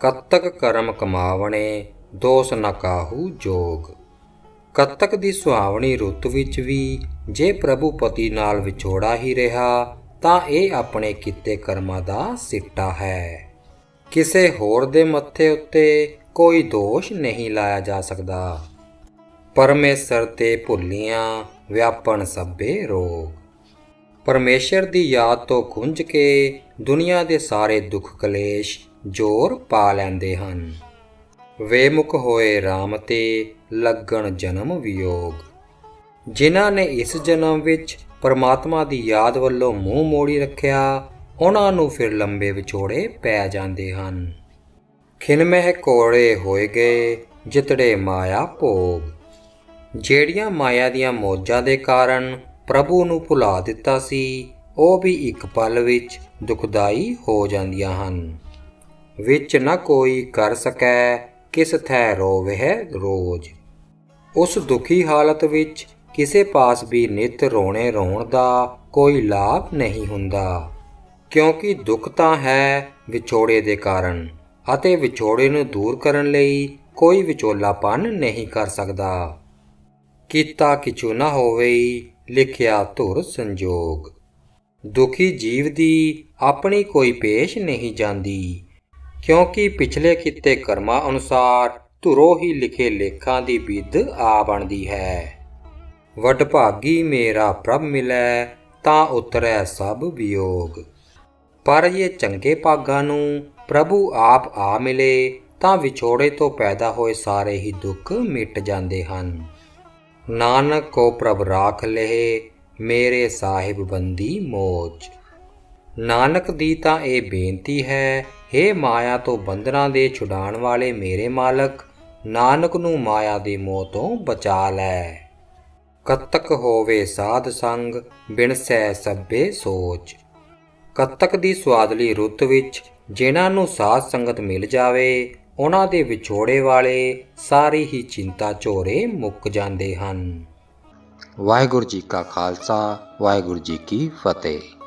ਕਤਕ ਕਰਮ ਕਮਾਵਣੇ, ਦੋਸ ਨ ਕਾਹੂ ਜੋਗ। ਕਤਕ ਦੀ ਸੁਹਾਵਣੀ ਰੁੱਤ ਵਿੱਚ ਵੀ ਜੇ ਪ੍ਰਭੂ ਪਤੀ ਨਾਲ ਵਿਛੋੜਾ ਹੀ ਰਿਹਾ, ਤਾਂ ਇਹ ਆਪਣੇ ਕੀਤੇ ਕਰਮਾਂ ਦਾ ਸਿੱਟਾ ਹੈ। ਕਿਸੇ ਹੋਰ ਦੇ ਮੱਥੇ ਉੱਤੇ ਕੋਈ ਦੋਸ਼ ਨਹੀਂ ਲਾਇਆ ਜਾ ਸਕਦਾ। ਪਰਮੇਸ਼ਰ ਤੇ ਭੁੱਲੀਆਂ ਵਿਆਪਣ ਸਭੇ ਰੋਗ। ਪਰਮੇਸ਼ਰ ਦੀ ਯਾਦ ਤੋਂ ਖੁੰਝ ਕੇ ਦੁਨੀਆ ਦੇ ਸਾਰੇ ਦੁੱਖ ਕਲੇਸ਼ ਜ਼ੋਰ ਪਾ ਲੈਂਦੇ ਹਨ। ਵੇਮੁਖ ਹੋਏ RAM ਤੇ ਲੱਗਣ ਜਨਮ ਵਿਯੋਗ। ਜਿਨ੍ਹਾਂ ਨੇ ਇਸ ਜਨਮ ਵਿੱਚ ਪਰਮਾਤਮਾ ਦੀ ਯਾਦ ਵੱਲੋਂ ਮੂੰਹ ਮੋੜੀ ਰੱਖਿਆ, ਉਹਨਾਂ ਨੂੰ ਫਿਰ ਲੰਬੇ ਵਿਛੋੜੇ ਪੈ ਜਾਂਦੇ ਹਨ। ਖਿਨਮਹਿ ਕੋੜੇ ਹੋਏ ਗਏ, ਜਿਤੜੇ ਮਾਇਆ ਭੋਗ। ਜਿਹੜੀਆਂ ਮਾਇਆ ਦੀਆਂ ਮੋਜਾਂ ਦੇ ਕਾਰਨ ਪ੍ਰਭੂ ਨੂੰ ਭੁਲਾ ਦਿੱਤਾ ਸੀ, ਉਹ ਵੀ ਇੱਕ ਪਲ ਵਿੱਚ ਦੁਖਦਾਈ ਹੋ ਜਾਂਦੀਆਂ ਹਨ। ਵਿੱਚ ਨਾ ਕੋਈ ਕਰ ਸਕੈ, ਕਿਸ ਥੈ ਰੋਵਹਿ ਰੋਜ਼। ਉਸ ਦੁਖੀ ਹਾਲਤ ਵਿੱਚ ਕਿਸੇ ਪਾਸ ਵੀ ਨਿਤ ਰੋਣੇ ਰੋਣ ਦਾ ਕੋਈ ਲਾਭ ਨਹੀਂ ਹੁੰਦਾ, ਕਿਉਂਕਿ ਦੁੱਖ ਤਾਂ ਹੈ ਵਿਛੋੜੇ ਦੇ ਕਾਰਨ ਅਤੇ ਵਿਛੋੜੇ ਨੂੰ ਦੂਰ ਕਰਨ ਲਈ ਕੋਈ ਵਿਚੋਲਾਪਨ ਨਹੀਂ ਕਰ ਸਕਦਾ। ਕੀਤਾ ਕਿਛੂ ਨਾ ਹੋਵੇ, ਲਿਖਿਆ ਧੁਰ ਸੰਜੋਗ। ਦੁਖੀ ਜੀਵ ਦੀ ਆਪਣੀ ਕੋਈ ਪੇਸ਼ ਨਹੀਂ ਜਾਂਦੀ। ਕਿਉਂਕਿ ਪਿਛਲੇ ਕੀਤੇ ਕਰਮਾਂ ਅਨੁਸਾਰ ਧੁਰੋ ਹੀ ਲਿਖੇ ਲੇਖਾਂ ਦੀ ਵਿਧ ਆ ਬਣਦੀ ਹੈ। ਵਡਭਾਗੀ ਮੇਰਾ ਪ੍ਰਭ ਮਿਲੈ, ਤਾਂ ਉਤਰੈ ਸਭ ਵਿਯੋਗ। ਪਰ ਇਹ ਚੰਗੇ ਭਾਗਾਂ ਨੂੰ ਪ੍ਰਭੂ ਆਪ ਆ ਮਿਲੇ, ਤਾਂ ਵਿਛੋੜੇ ਤੋਂ ਪੈਦਾ ਹੋਏ ਸਾਰੇ ਹੀ ਦੁੱਖ ਮਿਟ ਜਾਂਦੇ ਹਨ। ਨਾਨਕ ਕੋ ਪ੍ਰਭ ਰਾਖ ਲਹਿ, ਮੇਰੇ ਸਾਹਿਬ ਬੰਦੀ ਮੋਜ ਨਾਨਕ ਦੀ ਤਾਂ ਇਹ ਬੇਨਤੀ ਹੈ हे ਮਾਇਆ ਤੋਂ ਬੰਧਨਾਂ ਦੇ ਛੁਡਾਉਣ ਵਾਲੇ ਮੇਰੇ ਮਾਲਕ, ਨਾਨਕ ਨੂੰ ਮਾਇਆ ਦੀ ਮੋਹ ਤੋਂ ਬਚਾ ਲੈ। ਕਤਕ ਹੋਵੇ ਸਾਧ ਸੰਗ, ਬਿਨਸੈ ਸਭੇ ਸੋਚ। ਕਤਕ ਦੀ ਸਵਾਦਲੀ ਰੁੱਤ ਵਿੱਚ ਜਿਨ੍ਹਾਂ ਨੂੰ ਸਾਧ ਸੰਗਤ ਮਿਲ ਜਾਵੇ, ਉਹਨਾਂ ਦੇ ਵਿਛੋੜੇ ਵਾਲੇ ਸਾਰੀ ਹੀ ਚਿੰਤਾ ਝੋਰੇ ਮੁੱਕ ਜਾਂਦੇ ਹਨ। ਵਾਹਿਗੁਰੂ ਜੀ ਕਾ ਖਾਲਸਾ, ਵਾਹਿਗੁਰੂ ਜੀ ਕੀ ਫਤਿਹ।